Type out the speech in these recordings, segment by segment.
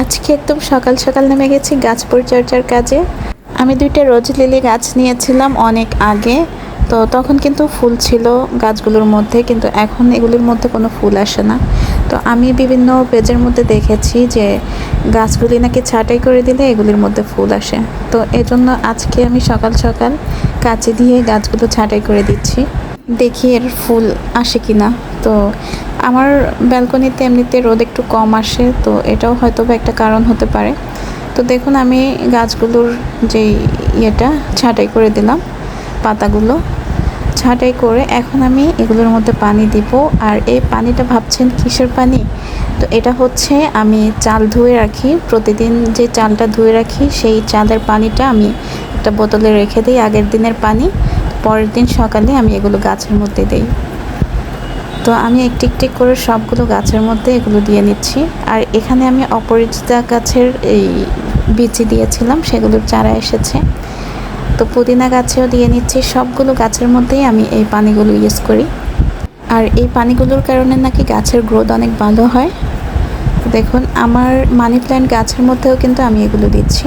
আজকে একদম সকাল সকাল নেমে গেছি গাছ পরিচর্যার কাজে। আমি দুইটা রোজ লিলি গাছ নিয়েছিলাম অনেক আগে। তো তখন কিন্তু ফুল ছিল গাছগুলোর মধ্যে, কিন্তু এখন এগুলির মধ্যে কোনো ফুল আসে না। তো আমি বিভিন্ন পেজের মধ্যে দেখেছি যে গাছগুলি নাকি ছাঁটাই করে দিলে এগুলির মধ্যে ফুল আসে। তো এজন্য আজকে আমি সকাল সকাল কাঁচি দিয়ে গাছগুলো ছাঁটাই করে দিচ্ছি। দেখি এর ফুল আসে কি না তো আমার ব্যালকনিতে এমনিতে রোদ একটু কম আসে, তো এটাও হয়তো বা একটা কারণ হতে পারে। তো দেখুন, আমি গাছগুলোর যেই ইয়েটা ছাঁটাই করে দিলাম, পাতাগুলো। ছাঁটাই করে এখন আমি এগুলোর মধ্যে পানি দিব, আর এই পানিটা ভাবছেন কিসের পানি? তো এটা হচ্ছে আমি চাল ধুয়ে রাখি, প্রতিদিন যে চালটা ধুয়ে রাখি, সেই চালের পানিটা আমি একটা বোতলে রেখে দিই আগের দিনের পানি, পরের দিন সকালে আমি এগুলো গাছের মধ্যে দিই। তো আমি একটি একটি করে সবগুলো গাছের মধ্যে এগুলো দিয়ে নিচ্ছি। আর এখানে আমি অপরাজিতা গাছের এই বিচি দিয়েছিলাম, সেগুলোর চারা এসেছে। তো পুদিনা গাছেও দিয়ে নিচ্ছি, সবগুলো গাছের মধ্যেই আমি এই পানিগুলো ইউজ করি। আর এই পানিগুলোর কারণে নাকি গাছের গ্রোথ অনেক ভালো হয়। দেখুন, আমার মানি প্ল্যান্ট গাছের মধ্যেও কিন্তু আমি এগুলো দিচ্ছি।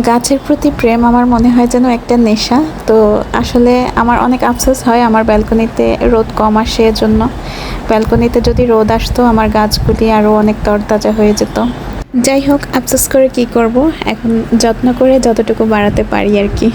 গাছের প্রতি প্রেম আমার মনে হয় যেন একটা নেশা। তো আসলে আমার অনেক আফসোস হয় আমার ব্যালকনিতে রোদ কম আসে জন্য ব্যালকনিতে যদি রোদ আসতো, আমার গাছগুলি আরও অনেক তরতাজা হয়ে যেত। যাই হোক, আফসোস করে কি করব? এখন যত্ন করে যতটুকু বাড়াতে পারি আর কি।